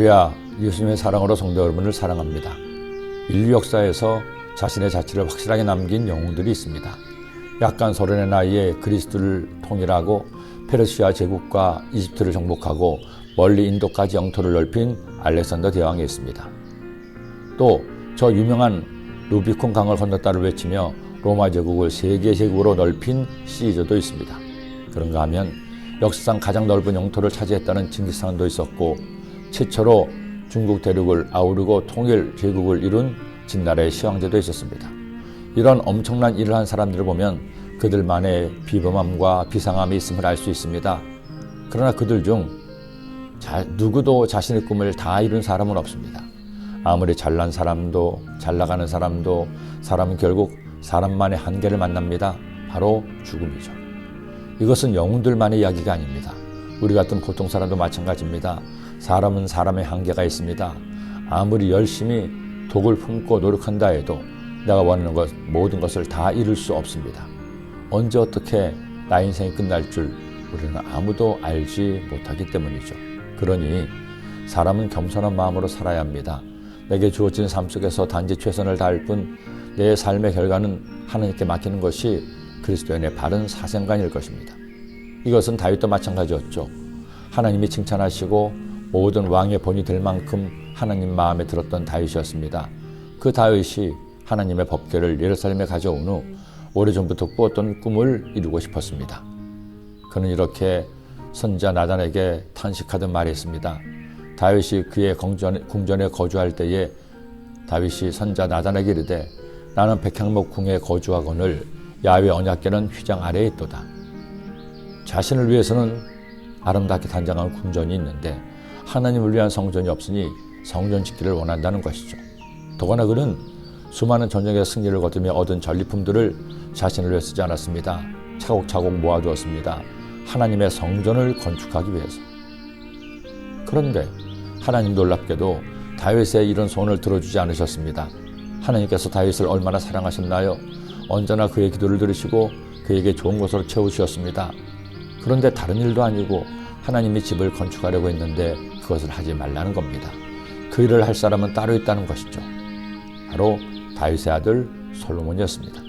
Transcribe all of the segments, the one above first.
할렐루야, 예수님의 사랑으로 성도 여러분을 사랑합니다. 인류 역사에서 자신의 자취를 확실하게 남긴 영웅들이 있습니다. 약간 소련의 나이에 그리스도를 통일하고 페르시아 제국과 이집트를 정복하고 멀리 인도까지 영토를 넓힌 알렉산더 대왕이 있습니다. 또 저 유명한 루비콘 강을 건넜다를 외치며 로마 제국을 세계 제국으로 넓힌 시저도 있습니다. 그런가 하면 역사상 가장 넓은 영토를 차지했다는 징기스칸도 있었고 최초로 중국 대륙을 아우르고 통일 제국을 이룬 진나라의 시황제도 있었습니다. 이런 엄청난 일을 한 사람들을 보면 그들만의 비범함과 비상함이 있음을 알 수 있습니다. 그러나 그들 중 자, 누구도 자신의 꿈을 다 이룬 사람은 없습니다. 아무리 잘난 사람도 잘 나가는 사람도 사람은 결국 사람만의 한계를 만납니다. 바로 죽음이죠. 이것은 영웅들만의 이야기가 아닙니다. 우리 같은 보통 사람도 마찬가지입니다. 사람은 사람의 한계가 있습니다. 아무리 열심히 독을 품고 노력한다 해도 내가 원하는 것, 모든 것을 다 이룰 수 없습니다. 언제 어떻게 나 인생이 끝날 줄 우리는 아무도 알지 못하기 때문이죠. 그러니 사람은 겸손한 마음으로 살아야 합니다. 내게 주어진 삶 속에서 단지 최선을 다할 뿐 내 삶의 결과는 하나님께 맡기는 것이 그리스도인의 바른 사생관일 것입니다. 이것은 다윗도 마찬가지였죠. 하나님이 칭찬하시고 모든 왕의 본이 될 만큼 하나님 마음에 들었던 다윗이었습니다. 그 다윗이 하나님의 법궤를 예루살렘에 가져온 후 오래전부터 꾸었던 꿈을 이루고 싶었습니다. 그는 이렇게 선자 나단에게 탄식하듯 말했습니다. 다윗이 그의 궁전에 거주할 때에 다윗이 선자 나단에게 이르되 나는 백향목 궁에 거주하거늘 야외 언약궤는 휘장 아래에 있도다. 자신을 위해서는 아름답게 단장한 궁전이 있는데 하나님을 위한 성전이 없으니 성전 짓기를 원한다는 것이죠. 더구나 그는 수많은 전쟁의 승리를 거두며 얻은 전리품들을 자신을 위해 쓰지 않았습니다. 차곡차곡 모아두었습니다. 하나님의 성전을 건축하기 위해서. 그런데 하나님 놀랍게도 다윗의 이런 소원을 들어주지 않으셨습니다. 하나님께서 다윗을 얼마나 사랑하셨나요? 언제나 그의 기도를 들으시고 그에게 좋은 것으로 채우셨습니다. 그런데 다른 일도 아니고 하나님이 집을 건축하려고 했는데 그것을 하지 말라는 겁니다. 그 일을 할 사람은 따로 있다는 것이죠. 바로 다윗의 아들 솔로몬이었습니다.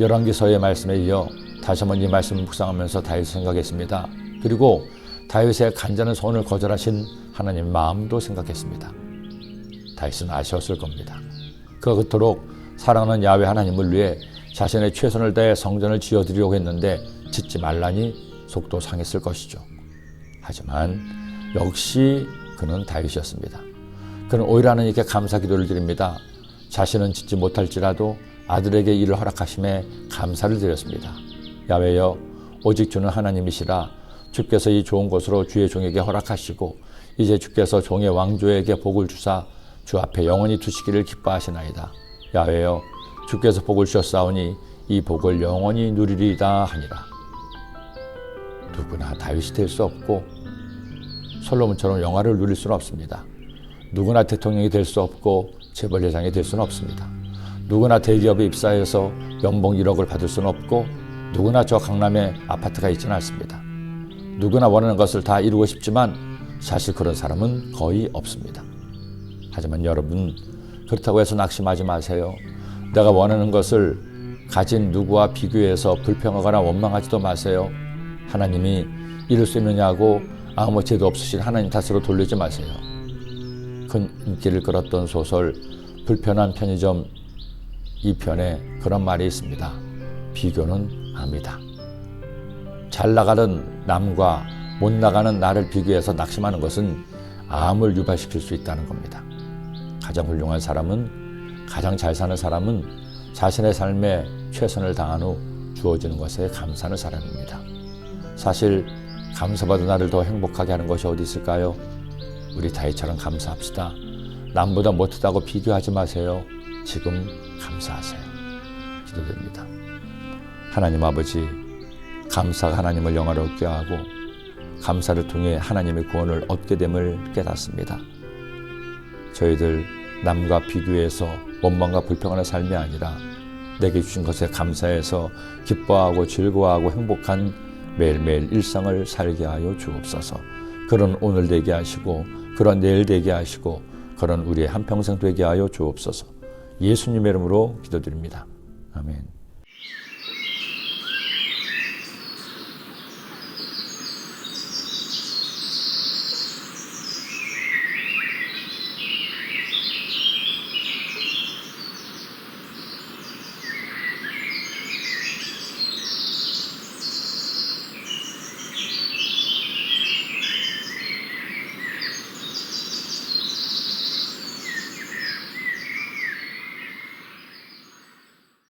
열왕기서의 말씀에 이어 다시 한번 이 말씀을 묵상하면서 다윗 생각했습니다. 그리고 다윗의 간절한 소원을 거절하신 하나님 마음도 생각했습니다. 다윗은 아쉬웠을 겁니다. 그가 그토록 사랑하는 야외 하나님을 위해 자신의 최선을 다해 성전을 지어드리려고 했는데 짓지 말라니 속도 상했을 것이죠. 하지만 역시 그는 다윗이었습니다. 그는 오히려 하나님께 감사 기도를 드립니다. 자신은 짓지 못할지라도 아들에게 일을 허락하심에 감사를 드렸습니다. 야외여 오직 주는 하나님이시라 주께서 이 좋은 곳으로 주의 종에게 허락하시고 이제 주께서 종의 왕조에게 복을 주사 주 앞에 영원히 두시기를 기뻐하시나이다. 야외여 주께서 복을 주셨사오니 이 복을 영원히 누리리이다 하니라. 누구나 다윗이 될 수 없고 솔로몬처럼 영화를 누릴 수는 없습니다. 누구나 대통령이 될 수 없고 재벌 회장이 될 수는 없습니다. 누구나 대기업에 입사해서 연봉 1억을 받을 수는 없고 누구나 저 강남에 아파트가 있지는 않습니다. 누구나 원하는 것을 다 이루고 싶지만 사실 그런 사람은 거의 없습니다. 하지만 여러분 그렇다고 해서 낙심하지 마세요. 내가 원하는 것을 가진 누구와 비교해서 불평하거나 원망하지도 마세요. 하나님이 이룰 수 있느냐고 아무 죄도 없으신 하나님 탓으로 돌리지 마세요. 큰 인기를 끌었던 소설 불편한 편의점 2편에 그런 말이 있습니다. 비교는 암이다. 잘 나가는 남과 못 나가는 나를 비교해서 낙심하는 것은 암을 유발시킬 수 있다는 겁니다. 가장 훌륭한 사람은 가장 잘 사는 사람은 자신의 삶에 최선을 다한 후 주어지는 것에 감사하는 사람입니다. 사실 감사받은 나를 더 행복하게 하는 것이 어디 있을까요? 우리 다이처럼 감사합시다. 남보다 못하다고 비교하지 마세요. 지금 감사하세요. 기도드립니다. 하나님 아버지, 감사가 하나님을 영화롭게 하고 감사를 통해 하나님의 구원을 얻게 됨을 깨닫습니다. 저희들 남과 비교해서 원망과 불평하는 삶이 아니라 내게 주신 것에 감사해서 기뻐하고 즐거워하고 행복한 매일매일 일상을 살게 하여 주옵소서. 그런 오늘 되게 하시고 그런 내일 되게 하시고 그런 우리의 한평생 되게 하여 주옵소서. 예수님의 이름으로 기도드립니다. 아멘.